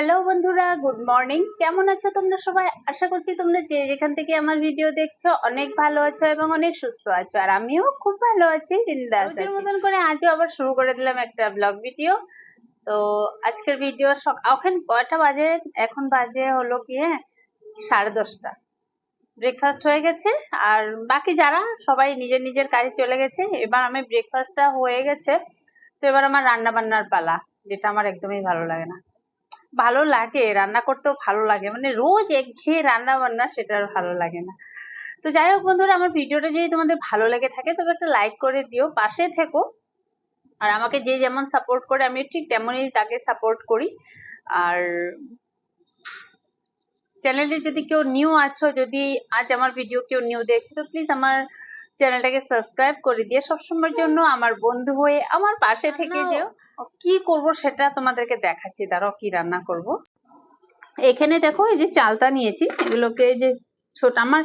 Hello বন্ধুরা good morning কেমন আছো তোমরা সবাই? আশা করছি তোমরা যে যেখান থেকে আমার ভিডিও দেখছ অনেক ভালো আছো এবং অনেক সুস্থ আছো। আর আমিও খুব ভালো আছি বিন্দাস আছি। মতন করে আজও আবার শুরু করে দিলাম একটা ব্লগ ভিডিও তো আজকের ভিডিও এখন কয়টা বাজে? এখন বাজে হলো গিয়ে সাড়ে দশটা। ব্রেকফাস্ট হয়ে গেছে। আর বাকি যারা সবাই নিজের নিজের কাজে চলে গেছে। এবার আমি ব্রেকফাস্টটা হয়ে গেছে। তো এবার আমার রান্না বান্নার পালা যেটা আমার একদমই ভালো লাগে না। ভালো লাগে রান্না করতেও ভালো লাগে। মানে রোজ একঘেয়ে রান্না বান্না সেটা আর ভালো লাগে না। তো যাই হোক বন্ধুরা আমার ভিডিওটা যদি তোমাদের ভালো লেগে থাকে তবে একটা লাইক করে দিও পাশে থেকো। আর আমাকে যে যেমন সাপোর্ট করে আমি ঠিক তেমনই তাকে সাপোর্ট করি। আর চ্যানেলে যদি কেউ নিউ আছো যদি আজ আমার ভিডিও কেউ নিউ দেখছ তো প্লিজ আমার চ্যানেলটাকে সাবস্ক্রাইব করে দিয়ে সবসময়ের জন্য আমার বন্ধু হয়ে আমার পাশে থেকে যেও। কি করব সেটা তোমাদেরকে দেখাচ্ছি। দাঁড়াও, কি রান্না করব? এখানে দেখো, এই যে চালতা নিয়েছি। এগুলোকে যে ছোট, আমার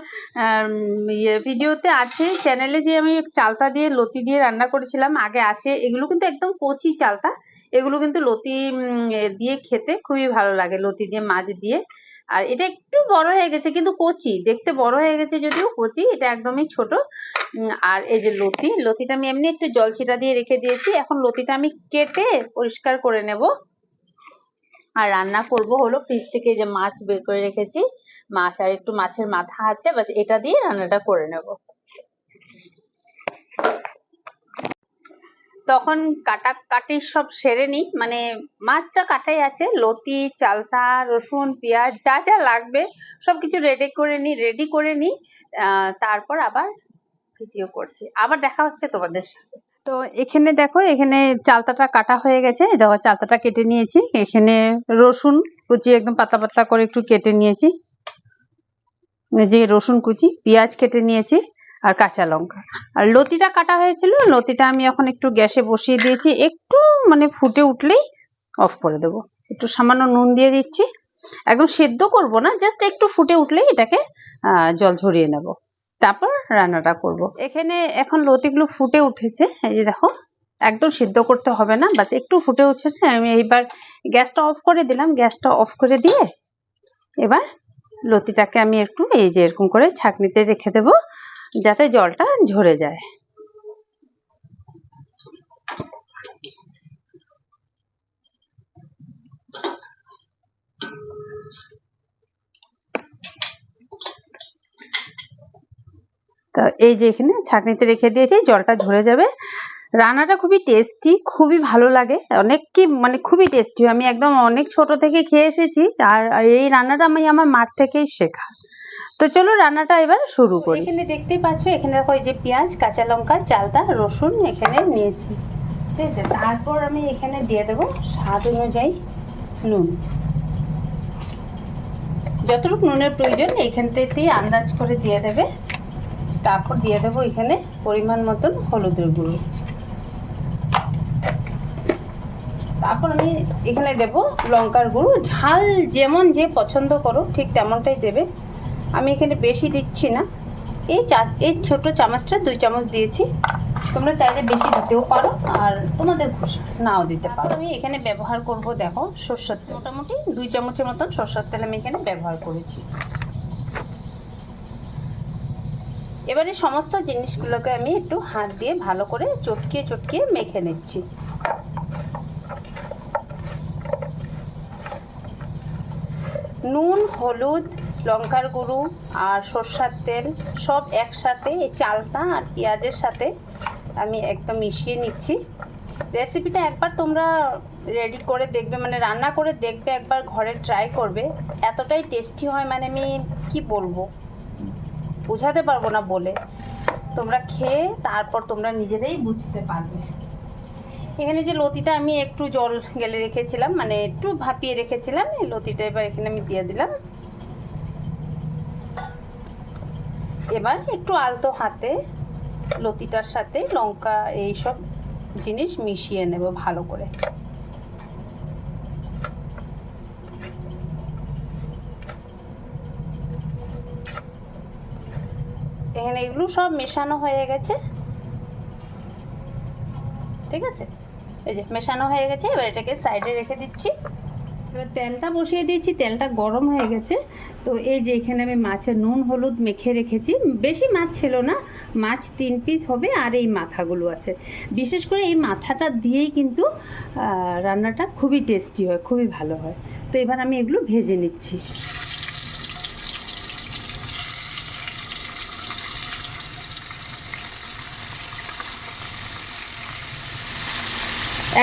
ইয়ে ভিডিওতে আছে চ্যানেলে যে আমি চালতা দিয়ে, লতি দিয়ে রান্না করেছিলাম, আগে আছে। এগুলো কিন্তু একদম কচি চালতা। এগুলো কিন্তু লতি দিয়ে খেতে খুবই ভালো লাগে, লতি দিয়ে, মাছ দিয়ে। আর এটা একটু বড় হয়ে গেছে কিন্তু কচি, দেখতে বড় হয়ে গেছে যদিও কচি, এটা একদমই ছোট। আর এই যে লতি, লতিটা আমি এমনি একটু জল ছিটা দিয়ে রেখে দিয়েছি। এখন লতিটা আমি কেটে পরিষ্কার করে নেব। আর রান্না করব হলো ফ্রিজ থেকে যে মাছ বের করে রেখেছি। মাছ আর একটু মাছের মাথা আছে, বাস এটা দিয়ে রান্নাটা করে নেব। তখন কাটা কাটি সব সেরে নিই। মানে মাছটা কাটাই আছে, লতি, চালতা, রসুন, পেঁয়াজ, যা যা লাগবে সব কিছু রেডি করে নিই রেডি করে নিই তারপর আবার ভিডিও করছি। আবার দেখা হচ্ছে তোমাদের সাথে। তো এখানে দেখো, এখানে চালতাটা কাটা হয়ে গেছে। দেখো, চালতাটা কেটে নিয়েছি। এখানে রসুন কুচি একদম পাতলা পাতলা করে একটু কেটে নিয়েছি। যে রসুন কুচি, পেঁয়াজ কেটে নিয়েছি। আর কাঁচা লঙ্কা। আর লতিটা কাটা হয়েছিল, লতিটা আমি এখন একটু গ্যাসে বসিয়ে দিয়েছি। একটু মানে ফুটে উঠলেই অফ করে দেবো। একটু সামান্য নুন দিয়ে দিচ্ছি। একদম সেদ্ধ করব না জাস্ট একটু ফুটে উঠলেই এটাকে জল ঝরিয়ে নেব। তারপর রান্নাটা করব। এখানে এখন লতিগুলো ফুটে উঠেছে, এই যে দেখো, একদম সিদ্ধ করতে হবে না, বাস একটু ফুটে উঠেছে। আমি এইবার গ্যাসটা অফ করে দিলাম, গ্যাসটা অফ করে দিয়ে এবার লতিটাকে আমি একটু এই যে এরকম করে ছাঁকনিতে রেখে দেব। যাতে জলটা ঝরে যায়। তা এই যে এখানে ছাঁকনিতে রেখে দিয়েছি, জলটা ঝরে যাবে। রান্নাটা খুবই টেস্টি খুবই ভালো লাগে। অনেক কি মানে খুবই টেস্টি আমি একদম অনেক ছোট থেকে খেয়ে এসেছি, আর এই রান্নাটা আমি আমার মার থেকেই শেখা। তো চলো রান্নাটা এবার শুরু করি। এখানে দেখতেই পাচ্ছ, এখানে দেখো এই যে পেঁয়াজ, কাঁচা লঙ্কা চালটা রসুন এখানে নিয়েছি। ঠিক আছে, তারপর আমি এখানে দিয়ে দেবো স্বাদ অনুযায়ী নুন। যতটুকু নুনের প্রয়োজন এইখানটাতেই আন্দাজ করে দিয়ে দেবে। তারপর দিয়ে দেবো এখানে পরিমাণ মতন হলুদের গুঁড়ো। তারপর আমি এখানে দেব লঙ্কার গুঁড়ো। ঝাল যেমন যে পছন্দ করো, ঠিক তেমনটাই দেবে। আমি এখানে বেশি দিচ্ছি না। এই চা, এই ছোটো চামচটা দুই চামচ দিয়েছি। তোমরা চাইলে বেশি দিতেও পারো আর তোমাদের খুশি নাও দিতে পারো। আমি এখানে ব্যবহার করব, দেখো, সর্ষের তেল। মোটামুটি দুই চামচের মতন সর্ষের তেল আমি এখানে ব্যবহার করেছি। এবারে সমস্ত জিনিসগুলোকে আমি একটু হাত দিয়ে ভালো করে চটকিয়ে চটকিয়ে মেখে নিচ্ছি। নুন, হলুদ লঙ্কার গুঁড়ো আর সর্ষার তেল সব একসাথে এই চালটা আর পেঁয়াজের সাথে আমি একদম মিশিয়ে নিচ্ছি। রেসিপিটা একবার তোমরা রেডি করে দেখবে মানে রান্না করে দেখবে, একবার ঘরে ট্রাই করবে। এতটাই টেস্টি হয় মানে আমি কি বলব? বোঝাতে পারব না বলে। তোমরা খেয়ে তারপর তোমরা নিজেরাই বুঝতে পারবে। এখানে যে লতিটা আমি একটু জল গেলে রেখেছিলাম মানে একটু ভাপিয়ে রেখেছিলাম, এই লতিটা এবার এখানে আমি দিয়ে দিলাম। এবার একটু আলতো হাতে লতিটার সাথে লঙ্কা এই সব জিনিস মিশিয়ে নেব ভালো করে। এখানে এগুলো সব মেশানো হয়ে গেছে। ঠিক আছে? এই যে, মেশানো হয়ে গেছে, এবার এটাকে সাইডে রেখে দিচ্ছি। এবার তেলটা বসিয়ে দিয়েছি, তেলটা গরম হয়ে গেছে। তো এই যে এখানে আমি মাছের নুন, হলুদ মেখে রেখেছি। বেশি মাছ ছিল না, মাছ তিন পিস হবে আর এই মাথাগুলো আছে। বিশেষ করে এই মাথাটা দিয়েই কিন্তু রান্নাটা খুবই টেস্টি হয়, খুবই ভালো হয়। তো এবার আমি এগুলো ভেজে নিচ্ছি।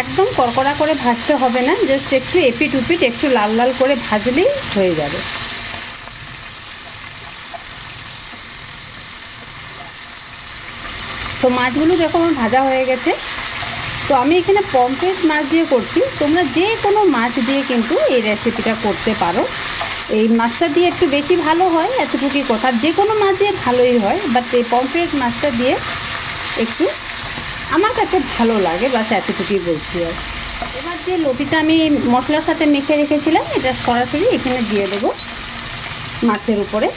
একদম কড়কড়া করে ভাজতে হবে না জাস্ট একটু এপিট উপিট একটু লাল লাল করে ভাজলেই হয়ে যাবে। তো মাছগুলো দেখো আমার ভাজা হয়ে গেছে, তো আমি এখানে পমফ্রেট মাছ দিয়ে করছি। তোমরা যে কোনো মাছ দিয়ে কিন্তু এই রেসিপিটা করতে পারো। এই মাছটা দিয়ে একটু বেশি ভালো হয়, এতটুকুই কথা। যে কোনো মাছ দিয়ে ভালোই হয় বাট এই পমফ্রেট মাছটা দিয়ে একটু আমার কাছে ভালো লাগে, বাস এতটুকুই বলছি আর। এবার যে লতিটা আমি মশলার সাথে মেখে রেখেছিলাম, এটা সরাসরি এখানে দিয়ে দেবো মাছের উপরে।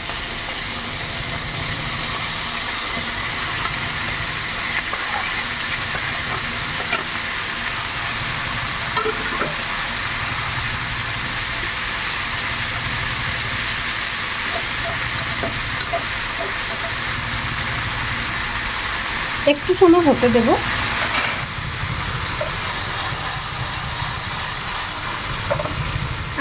একটু সময় হতে দেব।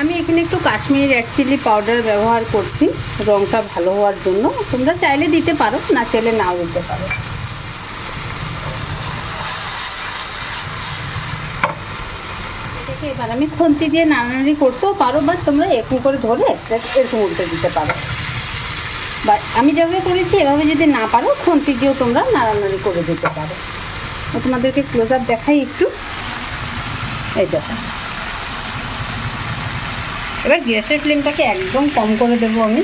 আমি এখানে একটু কাশ্মীরি রেড চিলি পাউডার ব্যবহার করছি রঙটা ভালো হওয়ার জন্য। তোমরা চাইলে দিতে পারো, না চাইলে নাও দিতে পারো। এবার আমি খন্তি দিয়ে নাড়ানাড়ি করতেও পারো বা তোমরা এরকম করে ধরে এরকম উল্টে দিতে পারো। বা আমি যেভাবে করেছি, এভাবে যদি না পারো, খুন্তি দিয়েও তোমরা নাড়ানাড়ি করে দিতে পারো। তোমাদেরকে ক্লোজ আপ দেখাই একটু। এই দেখো। এবার গ্যাসের ফ্লেমটাকে একদম কম করে দেবো আমি।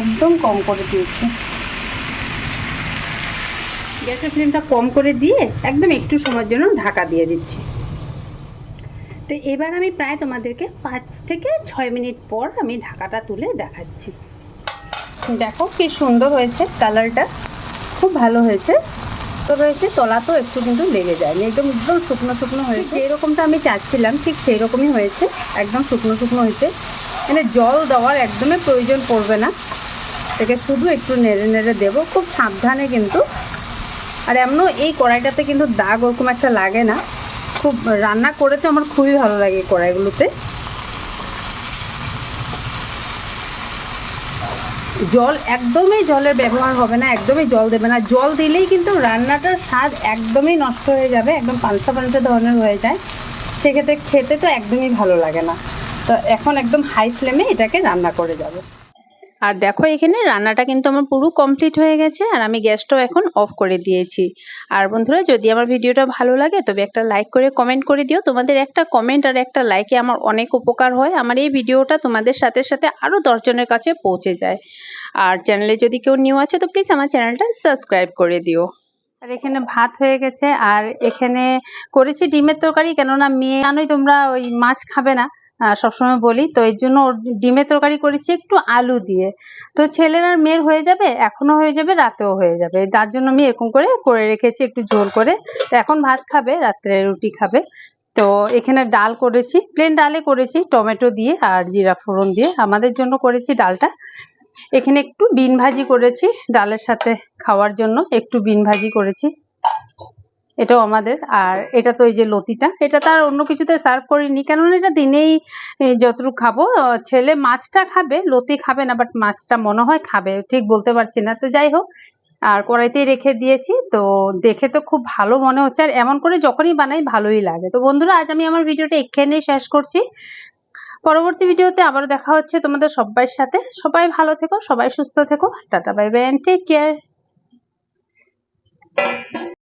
একদম কম করে দিয়েছি। গ্যাসের ফ্লেমটা কম করে দিয়ে একদম একটু সময়ের জন্য ঢাকা দিয়ে দিচ্ছি। তো এবার আমি প্রায় তোমাদেরকে পাঁচ থেকে ছয় মিনিট পর আমি ঢাকাটা তুলে দেখাচ্ছি। দেখো কি সুন্দর হয়েছে কালারটা। খুব ভালো হয়েছে। তো রয়েছে তলা তো একটু কিন্তু লেগে যায়নি। একদম একদম শুকনো শুকনো হয়েছে। যেরকমটা আমি চাচ্ছিলাম ঠিক সেই রকমই হয়েছে। একদম শুকনো শুকনো হয়েছে। মানে জল দেওয়ার একদমই প্রয়োজন পড়বে না। এটাকে শুধু একটু নেড়ে নেড়ে দেবো। খুব সাবধানে কিন্তু। আর এমনও এই কড়াইটাতে কিন্তু দাগ ওরকম একটা লাগে না। খুব রান্না করেছে, আমার খুবই ভালো লাগে কড়াইগুলোতে। জল একদমই জলের ব্যবহার হবে না, একদমই জল দেবে না। জল দিলেই কিন্তু রান্নাটার স্বাদ একদমই নষ্ট হয়ে যাবে, একদম পালসা পাল্টা ধরনের হয়ে যায়। সেক্ষেত্রে খেতে তো একদমই ভালো লাগে না। তো এখন একদম হাই ফ্লেমে এটাকে রান্না করে যাবে। আর দেখো এখানে রান্নাটা কিন্তু আমার পুরো কমপ্লিট হয়ে গেছে আর আমি গ্যাসটাও এখন অফ করে দিয়েছি। আর বন্ধুরা, যদি আমার ভিডিওটা ভালো লাগে, তবে একটা লাইক করে কমেন্ট করে দিও। তোমাদের একটা কমেন্ট আর একটা লাইকে আমার অনেক উপকার হয়। আমার এই ভিডিওটা তোমাদের সাথে সাথে আরও দশজনের কাছে পৌঁছে যায়। আর চ্যানেলে যদি কেউ নিউ আছে, তো প্লিজ আমার চ্যানেলটা সাবস্ক্রাইব করে দিও। আর এখানে ভাত হয়ে গেছে। আর এখানে করেছি ডিমের তরকারি, কেননা মেয়ে জানোই তোমরা ওই মাছ খাবে না। সবসময় বলি। তো এর জন্য ওর ডিমের তরকারি করেছি একটু আলু দিয়ে। তো ছেলের আর মেয়ের হয়ে যাবে এখনও হয়ে যাবে, রাতেও হয়ে যাবে। তার জন্য আমি এরকম করে করে রেখেছি একটু ঝোল করে। তো এখন ভাত খাবে, রাত্রে রুটি খাবে। তো এখানে ডাল করেছি প্লেন ডালে করেছি, টমেটো দিয়ে আর জিরা ফোড়ন দিয়ে। আমাদের জন্য করেছি ডালটা। এখানে একটু বিন ভাজি করেছি ডালের সাথে খাওয়ার জন্য। একটু বিন ভাজি করেছি। এটাও আমাদের। আর এটা তো এই যে লতিটা, এটা তার অন্য কিছুতে সার্ভ করিনি। কেননা এটা দিনেই যতটুকু খাব ছেলে মাছটা খাবে, লতি খাবে না বাট মাছটা মনে হয় খাবে, ঠিক বলতে পারছি না। তো যাই হোক, আর কড়াইতেই রেখে দিয়েছি, তো দেখে তো খুব ভালো মনে হচ্ছে। আর এমন করে যখনই বানাই, ভালোই লাগে। তো বন্ধুরা, আজ আমি আমার ভিডিওটা এখানেই শেষ করছি। পরবর্তী ভিডিওতে আবার দেখা হচ্ছে তোমাদের সবাইয়ের সাথে। সবাই ভালো থেকো, সবাই সুস্থ থেকো। Tata bye bye and take care